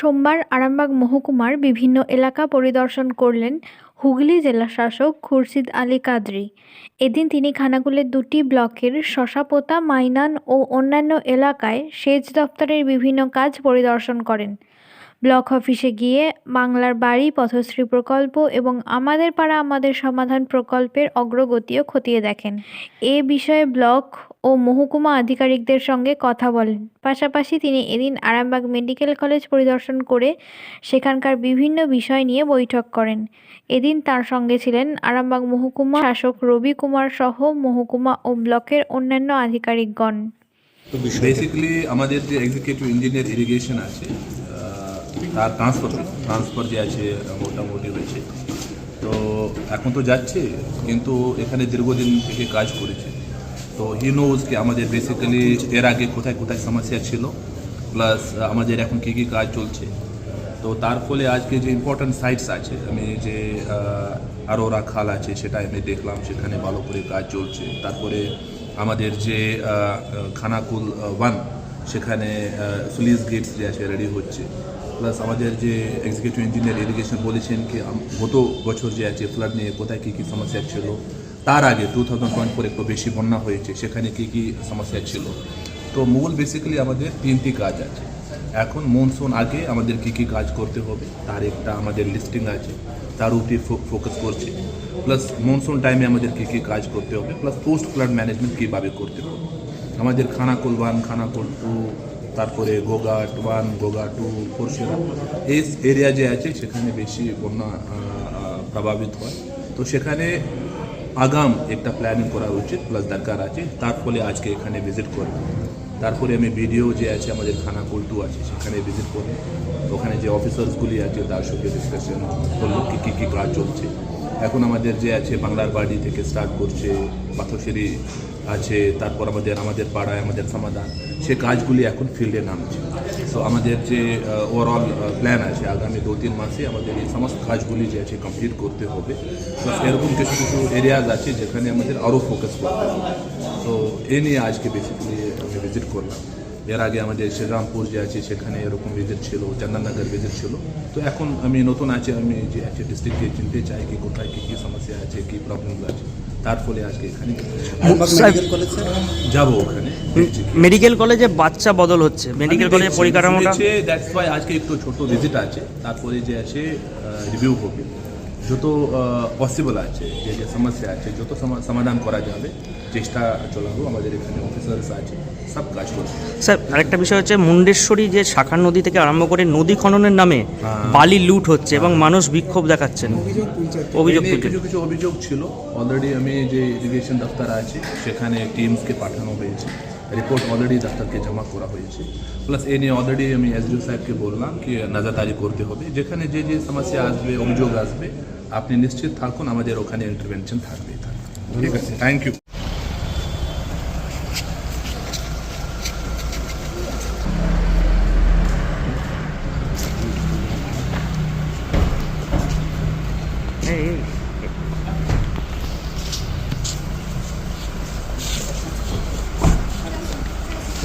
সোমবার আরামবাগ মহকুমার বিভিন্ন এলাকা পরিদর্শন করলেন হুগলি জেলাশাসক খুরশিদ আলী কাদরি। এদিন তিনি খানাকুলের দুটি ব্লকের শশাপোতা, মাইনান ও অন্যান্য এলাকায় সেচ দপ্তরের বিভিন্ন কাজ পরিদর্শন করেন। ব্লক অফিসে গিয়ে বাংলার বাড়ি, পথশ্রী প্রকল্প এবং আমাদের পাড়া, আমাদের সমাধান প্রকল্পের অগ্রগতিও খতিয়ে দেখেন। এ বিষয়ে ব্লক ও মহকুমা আধিকারিকদের সঙ্গে কথা বলেন। পাশাপাশি তিনি এদিন আরামবাগ মেডিকেল কলেজ পরিদর্শন করে সেখানকার বিভিন্ন বিষয় নিয়ে বৈঠক করেন। এদিন তার সঙ্গে ছিলেন আরামবাগ মহকুমা শাসক রবি কুমার সহ মহকুমা ও ব্লকের অন্যান্য আধিকারিকগণ। বেসিক্যালি আমাদের যে এক্সিকিউটিভ ইঞ্জিনিয়ার ইরিগেশন আছে তার ট্রান্সফার ট্রান্সফার যে আছে মোটামুটি হয়েছে। তো এখন তো যাচ্ছে কিন্তু এখানে দীর্ঘদিন থেকে কাজ করেছে। তো হি নোজ কি আমাদের বেসিক্যালি এর আগে কোথায় কোথায় সমস্যা ছিল প্লাস আমাদের এখন কী কী কাজ চলছে। তো তার ফলে আজকে যে ইম্পর্ট্যান্ট সাইটস আছে, আমি যে আরোরা খাল আছে সেটা আমি দেখলাম, সেখানে ভালো করে কাজ চলছে। তারপরে আমাদের যে খানাকুল ওয়ান সেখানে সুলিস গেটস যে আছে রেডি হচ্ছে। প্লাস আমাদের যে এক্সিকিউটিভ ইঞ্জিনিয়ার ইরিগেশন বলেছেন কি গত বছর যে আছে ফ্লাড নিয়ে কোথায় কী কী সমস্যা ছিল তার আগে টু থাউজেন্ড টোয়েন্টি ফোর একটু বেশি বন্যা হয়েছে, সেখানে কী কী সমস্যা ছিল? তো মূল বেসিক্যালি আমাদের তিনটি কাজ আছে। এখন মনসুন আগে আমাদের কী কী কাজ করতে হবে, তার একটা আমাদের লিস্টিং আছে, তার উপরে ফোকাস করছে। প্লাস মনসুন টাইমে আমাদের কী কী কাজ করতে হবে প্লাস পোস্ট ফ্লাড ম্যানেজমেন্ট কীভাবে করতে হবে। আমাদের খানাকুল ওয়ান খানাকুল টু তারপরে গোগাট ওয়ান গোগা টু পরশুরা এই এরিয়া যে আছে, সেখানে বেশি বন্যা প্রভাবিত হয়। তো সেখানে আগাম একটা প্ল্যানিং করা উচিত প্লাস দরকার আছে। তার ফলে আজকে এখানে ভিজিট করব। তারপরে আমি ভিডিও যে আছে, আমাদের থানা কুলটু আছে, সেখানে ভিজিট করব। ওখানে যে অফিসার্সগুলি আছে, তার সঙ্গে ডিসকাশন করল কী কী কী কাজ চলছে। এখন আমাদের যে আছে, বাংলার বাড়ি থেকে স্টার্ট করছে, পাথরশিরি আছে, তারপর আমাদের আমাদের পাড়ায় আমাদের সমাধান, সে কাজগুলি এখন ফিল্ডে নামছে। সো আমাদের যে ওভারঅল প্ল্যান আছে, আগামী দু তিন মাসে আমাদের এই সমস্ত কাজগুলি যে আছে কমপ্লিট করতে হবে। প্লাস এরকম কিছু কিছু এরিয়াজ আছে যেখানে আমাদের আরও ফোকাস করতে হবে। তো এ নিয়ে আজকে বেসিক্যালি আমি ভিজিট করলাম। এর আগে আমাদের শ্রীরামপুর যে আছে, সেখানে এরকম ভিজিট ছিল, চন্দননগর ভিজিট ছিল। তো এখন আমি নতুন আছে, আমি যে আছে ডিস্ট্রিক্টে চিনতে চাই, কি কোথায়, কী কী সমস্যা আছে, কী প্রবলেম আছে। তার ফলে আজকে এখানে। মেডিকেল যাব ওখানে। মেডিকেল কলেজে বাচ্চা বদল হচ্ছে। মেডিকেল আমি কলেজে পরিকাঠামোটা দ্যাটস ওয়াই আজকে একটু ছোট ভিজিট আছে। তারপরে যে আছে রিভিউ হবে যত পসিবল আছে যে যে সমস্যা আছে যত সমা- সমাধান করা যাবে চেষ্টা চলাবো আমাদের এখানে অফিসার্স আছে সব কাজ করবে। স্যার আরেকটা বিষয় হচ্ছে মুন্ডেশ্বরী যে শাখা নদী থেকে আরম্ভ করে নদী খননের নামে হ্যাঁ। বালি লুট হচ্ছে এবং মানুষ বিক্ষোভ দেখাচ্ছেন। অভিযোগ কিছু কিছু অভিযোগ ছিল। অলরেডি আমি যে ইরিগেশন দপ্তর আছে সেখানে টিমসকে পাঠানো হয়েছে। রিপোর্ট অলরেডি ডাক্তারকে জমা করা হয়েছে। প্লাস এ নিয়ে অলরেডি আমি এসডিও সাহেবকে বললাম কি নজরদারি করতে হবে। যেখানে যে যে সমস্যা আসবে অভিযোগ আসবে আপনি নিশ্চিত থাকুন আমাদের ওখানে ইন্টারভেনশন থাকবেই থাকবে ঠিক আছে thank you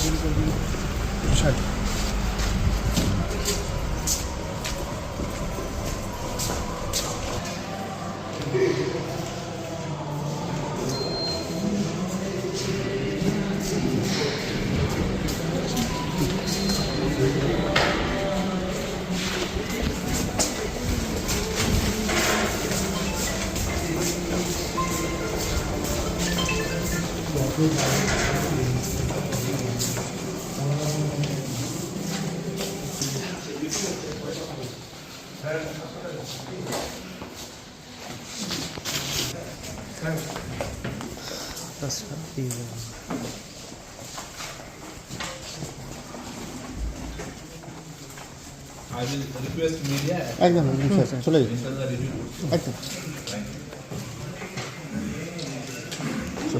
出来。老哥。আচ্ছা, ঠিক আছে। I will request media একদম একদম স্যার চলে যান enter the